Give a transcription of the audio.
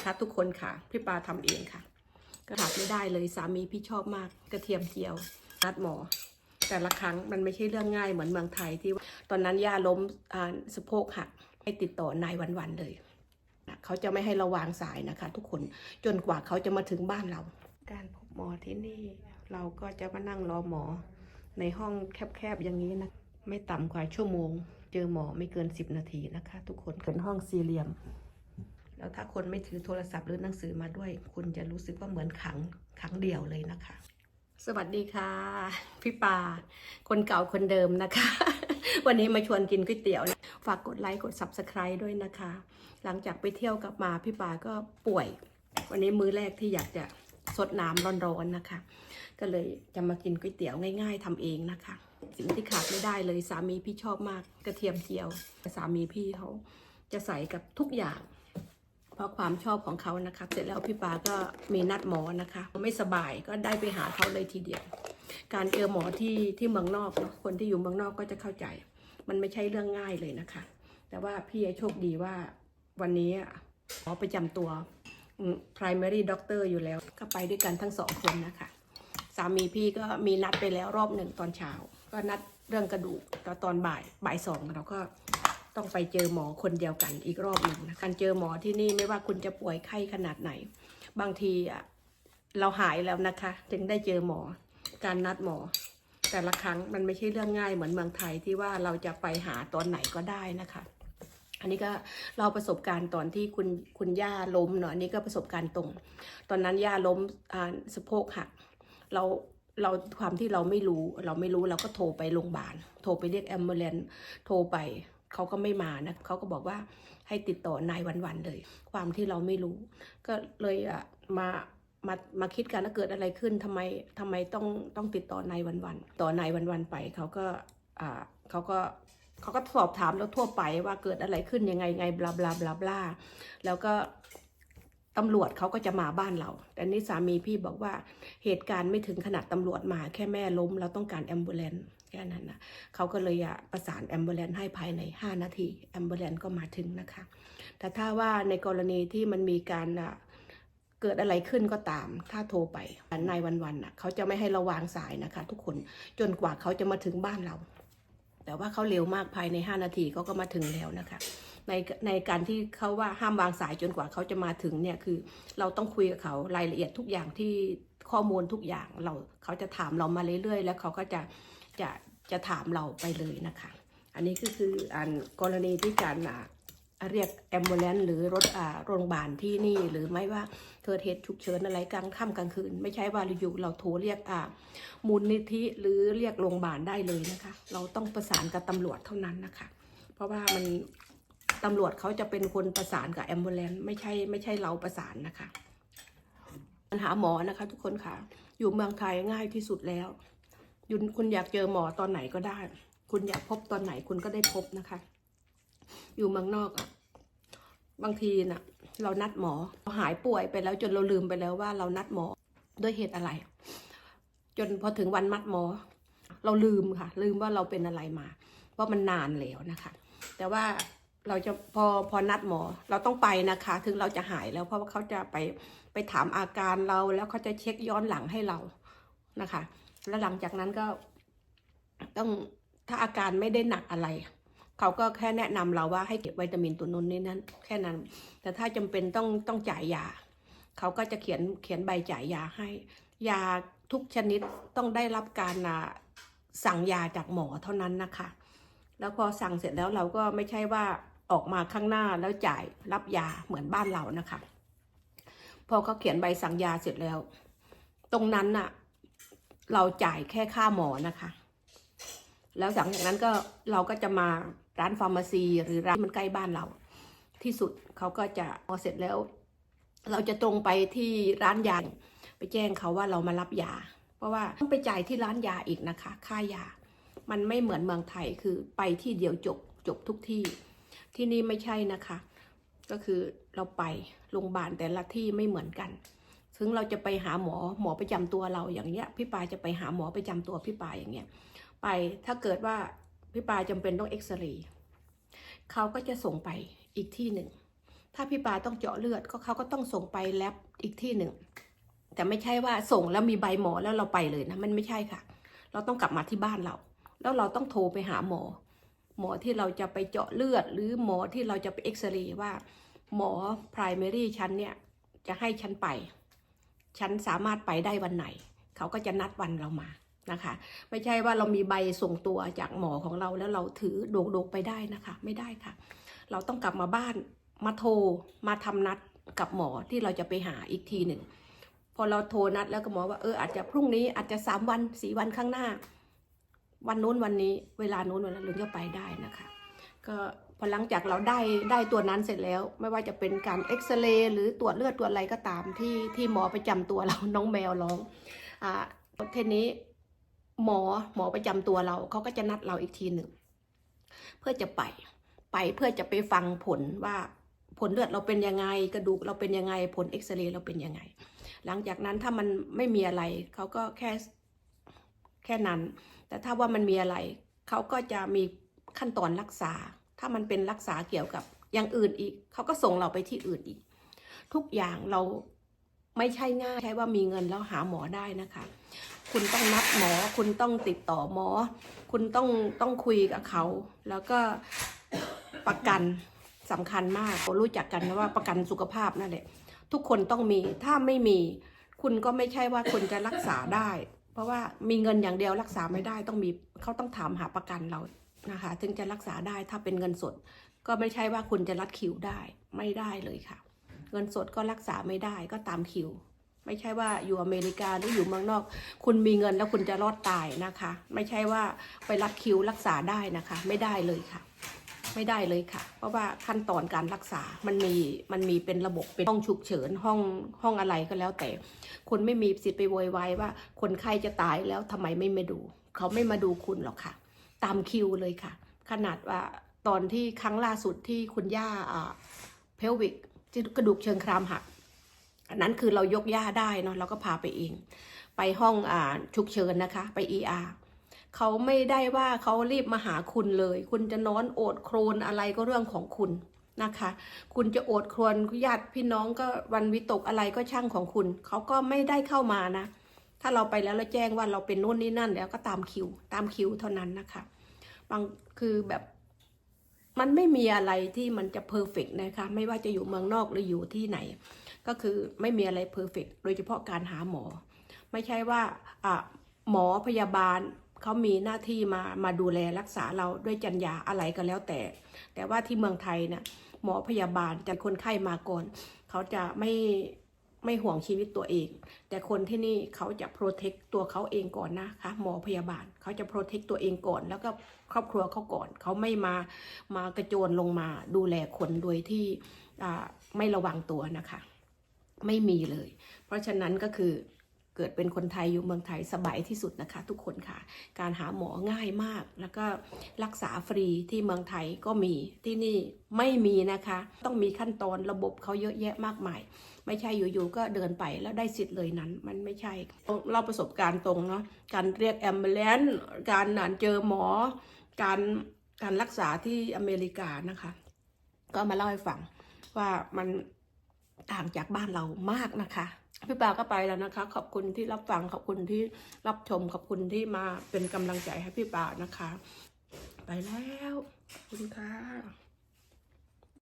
นะคะทุกคนค่ะ พี่ปาทำเองค่ะ ก็ขาดไม่ได้เลยสามีพี่ชอบมากกระเทียมเจียวนัดหมอ แต่ละครั้งมันไม่ใช่เรื่องง่ายเหมือนเมืองไทยที่ว่าตอนนั้นย่าล้มอ่าสะโพกหักให้ติดต่อนายวันๆเลยนะเขาจะไม่ให้เราวางสายนะคะ ทุกคนจนกว่าเขาจะมาถึงบ้านเรา การพบหมอที่นี่เราก็จะมานั่งรอหมอ ในห้องแคบๆอย่างนี้นะไม่ต่ำกว่าชั่วโมง เจอหมอไม่เกิน 10 นาทีนะคะ ทุกคนเป็นห้องสี่เหลี่ยม แล้วถ้าคนไม่ถือโทรศัพท์หรือหนังสือมาด้วย คุณจะรู้สึกว่าเหมือนขังขังเดี่ยวเลยนะคะ สวัสดีค่ะ พี่ปา คนเก่าคนเดิมนะคะ วันนี้มาชวนกินก๋วยเตี๋ยว ฝากกดไลค์กด subscribe ด้วยนะคะ หลังจากไปเที่ยวกลับมาพี่ปาก็ป่วย วันนี้มื้อแรกที่อยากจะสดน้ำร้อนๆนะคะ ก็เลยจะมากินก๋วยเตี๋ยวง่าย ๆทำเองนะคะ สิ่งที่ขาดไม่ได้เลยสามีพี่ชอบมากกระเทียมเจียว สามีพี่เขาจะใส่กับทุกอย่าง ราะความชอบของเขานะคะ เสร็จแล้วพี่ปาก็มีนัดหมอนะคะ ไม่สบายก็ได้ไปหาเขาเลยทีเดียว การเจอหมอที่ที่เมืองนอกเนาะคนที่อยู่เมืองนอกก็จะเข้าใจ มันไม่ใช่เรื่องง่ายเลยนะคะ แต่ว่าพี่โชคดีว่าวันนี้หมอประจำตัวอืม primary doctor อยู่แล้วก็ไปด้วยกันทั้งสองคนนะคะ สามีพี่ก็มีนัดไปแล้วรอบหนึ่งตอนเช้า ก็นัดเรื่องกระดูกแต่ตอนบ่ายบ่ายสองเราก็ ต้องไปเจอหมอคนเดียวกันอีกรอบหนึ่งนะการเจอหมอที่นี่ไม่ว่าคุณจะป่วยไข้ขนาดไหน บางทีอะเราหายแล้วนะคะ ถึงได้เจอหมอ การนัดหมอ แต่ละครั้งมันไม่ใช่เรื่องง่ายเหมือนเมืองไทยที่ว่าเราจะไปหาตอนไหนก็ได้นะคะอันนี้ก็เราประสบการณ์ตอนที่คุณคุณย่าล้มเนาะอันนี้ก็ประสบการณ์ตรง ตอนนั้นย่าล้มอ่าสะโพกหักเราเราความที่เราไม่รู้ เราไม่รู้เราก็โทรไปโรงพยาบาลโทรไปเรียกแอมเบ n นโทรไป เขาก็ไม่มานะเขาก็บอกว่าให้ติดต่อนายวันๆเลย ความที่เราไม่รู้ ก็เลยอะมามามาคิดกันว่าเกิดอะไรขึ้นทำไมทำไมต้องต้องติดต่อนายวันๆต่อนายวันๆไปเขาก็อ่าเขาก็เขาก็สอบถามแล้วทั่วไปว่าเกิดอะไรขึ้นยังไงไงบลาบลาบลาบลาแล้วก็ตำรวจเขาก็จะมาบ้านเราแต่นี่สามีพี่บอกว่าเหตุการณ์ไม่ถึงขนาดตำรวจมาแค่แม่ล้ม เราต้องการแอมบูเลน แค่นั้นนะเขาก็เลยอะประสานแอมบูเลนให้ภายใน 5 นาทีแอมบูเลนก็มาถึงนะคะ แต่ถ้าว่าในกรณีที่มันมีการเกิดอะไรขึ้นก็ตาม ถ้าโทรไปนายวันๆน่ะเขาจะไม่ให้เราวางสายนะคะ ทุกคนจนกว่าเขาจะมาถึงบ้านเรา แต่ว่าเขาเร็วมากภายใน 5 นาทีเขาก็มาถึงแล้วนะคะในในการที่เขาว่าห้ามวางสายจนกว่าเขาจะมาถึงเนี่ยคือ เราต้องคุยกับเขารายละเอียดทุกอย่างที่ข้อมูลทุกอย่างเราเขาจะถามเรามาเรื่อยๆ แล้วเขาก็จะ จะจะถามเราไปเลยนะคะ อันนี้ก็คืออันกรณีที่การอ่าเรียกแอมบูเลนหรือรถอ่าโรงพยาบาลที่นี่ หรือไม่ว่าเกิดเหตุฉุกเฉินอะไรกลางค่ำกลางคืน ไม่ใช่ว่าอยู่เราโทรเรียกอ่ามูลนิธิหรือเรียกโรงพยาบาลได้เลยนะคะ เราต้องประสานกับตำรวจเท่านั้นนะคะ เพราะว่ามันตำรวจเขาจะเป็นคนประสานกับแอมบูเลนไม่ใช่ไม่ใช่เราประสานนะคะปัญหาหมอนะคะ ทุกคนค่ะ อยู่เมืองไทยง่ายที่สุดแล้ว ยุนคุณอยากเจอหมอตอนไหนก็ได้ คุณอยากพบตอนไหนคุณก็ได้พบนะคะ อยู่เมืองนอกอะบางทีน่ะ เรานัดหมอเราหายป่วยไปแล้วจนเราลืมไปแล้วว่าเรานัดหมอด้วยเหตุอะไร จนพอถึงวันมัดหมอ เราลืมค่ะ ลืมว่าเราเป็นอะไรมา เพราะมันนานแล้วนะคะ แต่ว่าเราจะพอพอนัดหมอ เราต้องไปนะคะ ถึงเราจะหายแล้วเพราะว่าเขาจะไปไปถามอาการเราแล้วเขาจะเช็คย้อนหลังให้เรานะคะ แล้วหลังจากนั้นก็ต้องถ้าอาการไม่ได้หนักอะไร เขาก็แค่แนะนำเราว่าให้เก็บวิตามินตัวนู้นนี่นั้น แค่นั้น แต่ถ้าจำเป็นต้องต้องจ่ายยา เขาก็จะเขียนเขียนใบจ่ายยาให้ ยาทุกชนิดต้องได้รับการสั่งยาจากหมอเท่านั้นนะคะ แล้วพอสั่งเสร็จแล้วเราก็ไม่ใช่ว่าออกมาข้างหน้าแล้วจ่ายรับยาเหมือนบ้านเรานะคะ พอเขาเขียนใบสั่งยาเสร็จแล้ว ตรงนั้นน่ะ เราจ่ายแค่ค่าหมอนะคะ แล้วหลังจากนั้นก็เราก็จะมาร้านฟาร์มาซี หรือร้านที่มันใกล้บ้านเรา ที่สุดเขาก็จะพอเสร็จแล้ว เราจะตรงไปที่ร้านยาไปแจ้งเขาว่าเรามารับยา เพราะว่าต้องไปจ่ายที่ร้านยาอีกนะคะ ค่ายา มันไม่เหมือนเมืองไทยคือไปที่เดียวจบจบทุกที่ ที่นี่ไม่ใช่นะคะ ก็คือเราไปโรงพยาบาลแต่ละที่ไม่เหมือนกัน ถึงเราจะไปหาหมอหมอประจำตัวเราอย่างเงี้ย พี่ปาจะไปหาหมอประจำตัวพี่ปาอย่างเงี้ย ไปถ้าเกิดว่าพี่ปาจำเป็นต้องเอ็กซเรย์เขาก็จะส่งไปอีกที่หนึ่ง ถ้าพี่ปาต้องเจาะเลือดก็เขาก็ต้องส่งไปแลบอีกที่หนึ่ง แต่ไม่ใช่ว่าส่งแล้วมีใบหมอแล้วเราไปเลยนะ มันไม่ใช่ค่ะ เราต้องกลับมาที่บ้านเรา แล้วเราต้องโทรไปหาหมอ หมอที่เราจะไปเจาะเลือด หรือหมอที่เราจะไปเอ็กซเรย์ว่า หมอ primary ชั้นเนี่ยจะให้ฉันไป ฉันสามารถไปได้วันไหน เขาก็จะนัดวันเรามานะคะ ไม่ใช่ว่าเรามีใบส่งตัวจากหมอของเราแล้วเราถือโดกๆไปได้นะคะ ไม่ได้ค่ะ เราต้องกลับมาบ้านมาโทรมาทำนัดกับหมอที่เราจะไปหาอีกทีหนึ่งพอเราโทรนัดแล้วก็หมอว่าเอออาจจะพรุ่งนี้อาจจะสามวันสี่วันข้างหน้า วันนู้นวันนี้ เวลานู้นวันนั้นเราจะไปได้นะคะ ก็ พอหลังจากเราได้ได้ตัวนั้นเสร็จแล้ว ไม่ว่าจะเป็นการเอ็กซเรย์หรือตรวจเลือดตรวจอะไรก็ตามที่ที่หมอประจำตัวเราน้องแมวร้องอ่าทีนี้หมอหมอประจำตัวเราเขาก็จะนัดเราอีกทีหนึ่งเพื่อจะไปไปเพื่อจะไปฟังผลว่าผลเลือดเราเป็นยังไง กระดูกเราเป็นยังไง ผลเอ็กซเรย์เราเป็นยังไง หลังจากนั้นถ้ามันไม่มีอะไรเขาก็แค่แค่นั้น แต่ถ้าว่ามันมีอะไรเขาก็จะมีขั้นตอนรักษา ถ้ามันเป็นรักษาเกี่ยวกับอย่างอื่นอีก เขาก็ส่งเราไปที่อื่นอีก ทุกอย่างเราไม่ใช่ง่ายใช่ว่ามีเงินแล้วหาหมอได้นะคะ คุณต้องนัดหมอ คุณต้องติดต่อหมอ คุณต้องต้องคุยกับเขา แล้วก็ประกันสำคัญมากเรารู้จักกันนะว่าประกันสุขภาพนั่นแหละ ทุกคนต้องมี ถ้าไม่มี คุณก็ไม่ใช่ว่าคุณจะรักษาได้ เพราะว่ามีเงินอย่างเดียวรักษาไม่ได้ ต้องมีเขาต้องถามหาประกันเรา นะคะ ถึงจะรักษาได้ถ้าเป็นเงินสด ก็ไม่ใช่ว่าคุณจะรัดคิวได้ไม่ได้เลยค่ะ เงินสดก็รักษาไม่ได้ก็ตามคิว ไม่ใช่ว่าอยู่อเมริกาหรืออยู่เมืองนอก คุณมีเงินแล้วคุณจะรอดตายนะคะ ไม่ใช่ว่าไปรัดคิวรักษาได้นะคะ ไม่ได้เลยค่ะไม่ได้เลยค่ะ เพราะว่าขั้นตอนการรักษา มันมี มันมีเป็นระบบ เป็นห้องฉุกเฉิน ห้อง ห้องอะไรก็แล้วแต่ คุณไม่มีสิทธิ์ไปโวยวายว่า คนไข้จะตายแล้วทำไมไม่มาดู เขาไม่มาดูคุณหรอกค่ะ ตามคิวเลยค่ะ ขนาดว่าตอนที่ครั้งล่าสุดที่คุณย่าเพลวิกที่กระดูกเชิงครามหักอันนั้นคือเรายกย่าได้เนาะเราก็พาไปเอง ไปห้องอ่าฉุกเฉินนะคะ ไป ER เขาไม่ได้ว่าเขารีบมาหาคุณเลย คุณจะนอนโอดโครนอะไรก็เรื่องของคุณนะคะ คุณจะโอดโครนญาติพี่น้องก็วันวิตกอะไรก็ช่างของคุณ เขาก็ไม่ได้เข้ามานะ ถ้าเราไปแล้วเราแจ้งว่าเราเป็นนู่นนี่นั่นแล้วก็ตามคิว ตามคิวเท่านั้นนะคะ บางคือแบบมันไม่มีอะไรที่มันจะเพอร์เฟกนะคะไม่ว่าจะอยู่เมืองนอกหรืออยู่ที่ไหน ก็คือไม่มีอะไรเพอร์เฟกโดยเฉพาะการหาหมอ ไม่ใช่ว่าอะหมอพยาบาลเขามีหน้าที่มามาดูแลรักษาเราด้วยจัญญาอะไรก็แล้วแต่ แต่ว่าที่เมืองไทยนะหมอพยาบาลจะคนไข้มาก่อน เขาจะไม่ ไม่ห่วงชีวิตตัวเอง แต่คนที่นี่เขาจะโปรเทคตัวเขาเองก่อนนะคะหมอพยาบาลเขาจะโปรเทคตัวเองก่อน แล้วก็ครอบครัวเขาก่อน เขาไม่มามากระโจนลงมาดูแลคนโดยที่ไม่ระวังตัวนะคะ ไม่มีเลย เพราะฉะนั้นก็คือเกิดเป็นคนไทยอยู่เมืองไทยสบายที่สุดนะคะ ทุกคนค่ะ การหาหมอง่ายมาก แล้วก็รักษาฟรีที่เมืองไทยก็มีที่นี่ไม่มีนะคะ ต้องมีขั้นตอนระบบเขาเยอะแยะมากมาย ไม่ใช่อยู่ๆก็เดินไปแล้วได้สิทธิ์เลยนั้น มันไม่ใช่ เราประสบการณ์ตรงเนาะการเรียกแอมเบลนการอ่านเจอหมอ การการรักษาที่อเมริกานะคะ ก็มาเล่าให้ฟังว่ามันต่างจากบ้านเรามากนะคะพี่ปาก็ไปแล้วนะคะ ขอบคุณที่รับฟังขอบคุณที่รับชมขอบคุณที่มาเป็นกำลังใจให้พี่ปานะคะ ไปแล้วขอบคุณค่ะ